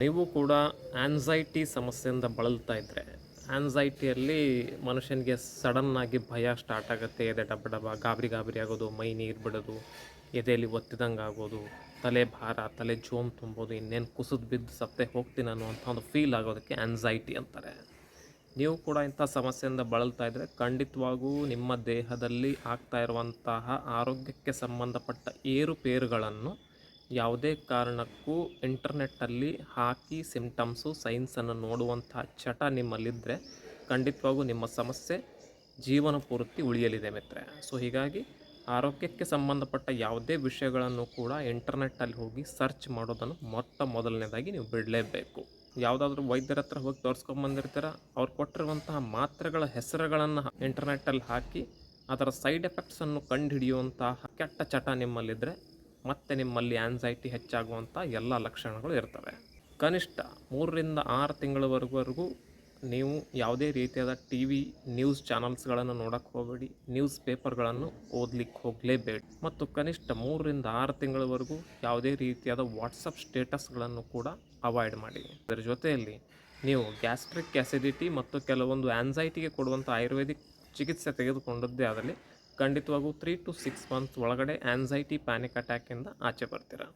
ನೀವು ಕೂಡ ಆನ್ಸೈಟಿ ಸಮಸ್ಯೆಯಿಂದ ಬಳಲ್ತಾ ಇದ್ದರೆ ಆನ್ಸೈಟಿಯಲ್ಲಿ ಮನುಷ್ಯನಿಗೆ ಸಡನ್ನಾಗಿ ಭಯ ಸ್ಟಾರ್ಟ್ ಆಗುತ್ತೆ. ಎದೆ ಡಬ್ಬ ಡಬ್ಬ ಗಾಬರಿ ಗಾಬರಿ ಆಗೋದು, ಮೈ ನೀರು ಬಿಡೋದು, ಎದೆಯಲ್ಲಿ ಒತ್ತಿದಂಗೆ ಆಗೋದು, ತಲೆ ಭಾರ, ತಲೆ ಜೋಮ್ ತುಂಬೋದು, ಇನ್ನೇನು ಕುಸಿದು ಬಿದ್ದು ಸತ್ತೆ ಹೋಗ್ತೀನಿ ಅನ್ನುವಂಥ ಒಂದು ಫೀಲ್ ಆಗೋದಕ್ಕೆ ಆನ್ಸೈಟಿ ಅಂತಾರೆ. ನೀವು ಕೂಡ ಇಂಥ ಸಮಸ್ಯೆಯಿಂದ ಬಳಲ್ತಾ ಇದ್ದರೆ ಖಂಡಿತವಾಗೂ ನಿಮ್ಮ ದೇಹದಲ್ಲಿ ಆಗ್ತಾ ಇರುವಂತಹ ಆರೋಗ್ಯಕ್ಕೆ ಸಂಬಂಧಪಟ್ಟ ಏರುಪೇರುಗಳನ್ನು ಯಾವುದೇ ಕಾರಣಕ್ಕೂ ಇಂಟರ್ನೆಟ್ಟಲ್ಲಿ ಹಾಕಿ ಸಿಮ್ಟಮ್ಸು ಸೈನ್ಸನ್ನು ನೋಡುವಂತಹ ಚಟ ನಿಮ್ಮಲ್ಲಿದ್ದರೆ ಖಂಡಿತವಾಗೂ ನಿಮ್ಮ ಸಮಸ್ಯೆ ಜೀವನ ಪೂರ್ತಿ ಉಳಿಯಲಿದೆ ಮಿತ್ರೆ ಸೊ ಹೀಗಾಗಿ ಆರೋಗ್ಯಕ್ಕೆ ಸಂಬಂಧಪಟ್ಟ ಯಾವುದೇ ವಿಷಯಗಳನ್ನು ಕೂಡ ಇಂಟರ್ನೆಟ್ಟಲ್ಲಿ ಹೋಗಿ ಸರ್ಚ್ ಮಾಡೋದನ್ನು ಮೊಟ್ಟ ಮೊದಲನೇದಾಗಿ ನೀವು ಬಿಡಲೇಬೇಕು. ಯಾವುದಾದ್ರೂ ವೈದ್ಯರ ಹತ್ರ ಹೋಗಿ ತೋರಿಸ್ಕೊಂಬಂದಿರ್ತೀರ ಅವ್ರು ಕೊಟ್ಟಿರುವಂತಹ ಮಾತ್ರೆಗಳ ಹೆಸರುಗಳನ್ನು ಇಂಟರ್ನೆಟ್ಟಲ್ಲಿ ಹಾಕಿ ಅದರ ಸೈಡ್ ಎಫೆಕ್ಟ್ಸನ್ನು ಕಂಡುಹಿಡಿಯುವಂತಹ ಕೆಟ್ಟ ಚಟ ನಿಮ್ಮಲ್ಲಿದ್ದರೆ ಮತ್ತೆ ನಿಮ್ಮಲ್ಲಿ ಆನ್ಸೈಟಿ ಹೆಚ್ಚಾಗುವಂಥ ಎಲ್ಲ ಲಕ್ಷಣಗಳು ಇರ್ತವೆ. ಕನಿಷ್ಠ ಮೂರರಿಂದ ಆರು ತಿಂಗಳವರೆಗೂ ನೀವು ಯಾವುದೇ ರೀತಿಯಾದ ಟಿ ವಿ ನ್ಯೂಸ್ ಚಾನಲ್ಸ್ಗಳನ್ನು ನೋಡೋಕ್ಕೆ ಹೋಗಬೇಡಿ. ನ್ಯೂಸ್ ಪೇಪರ್ಗಳನ್ನು ಓದಲಿಕ್ಕೆ ಹೋಗಲೇಬೇಡಿ. ಮತ್ತು ಕನಿಷ್ಠ ಮೂರರಿಂದ ಆರು ತಿಂಗಳವರೆಗೂ ಯಾವುದೇ ರೀತಿಯಾದ ವಾಟ್ಸಪ್ ಸ್ಟೇಟಸ್ಗಳನ್ನು ಕೂಡ ಅವಾಯ್ಡ್ ಮಾಡಿ. ಅದರ ಜೊತೆಯಲ್ಲಿ ನೀವು ಗ್ಯಾಸ್ಟ್ರಿಕ್ ಆ್ಯಸಿಡಿಟಿ ಮತ್ತು ಕೆಲವೊಂದು ಆ್ಯನ್ಸೈಟಿಗೆ ಕೊಡುವಂಥ ಆಯುರ್ವೇದಿಕ್ ಚಿಕಿತ್ಸೆ ತೆಗೆದುಕೊಂಡದ್ದೇ ಆದಲ್ಲಿ ಖಂಡಿತವಾಗೂ ತ್ರೀ ಟು ಸಿಕ್ಸ್ ಮಂತ್ಸ್ ಒಳಗಡೆ ಆ್ಯನ್ಸೈಟಿ ಪ್ಯಾನಿಕ್ ಅಟ್ಯಾಕಿಂದ ಆಚೆ ಬರ್ತೀರಾ?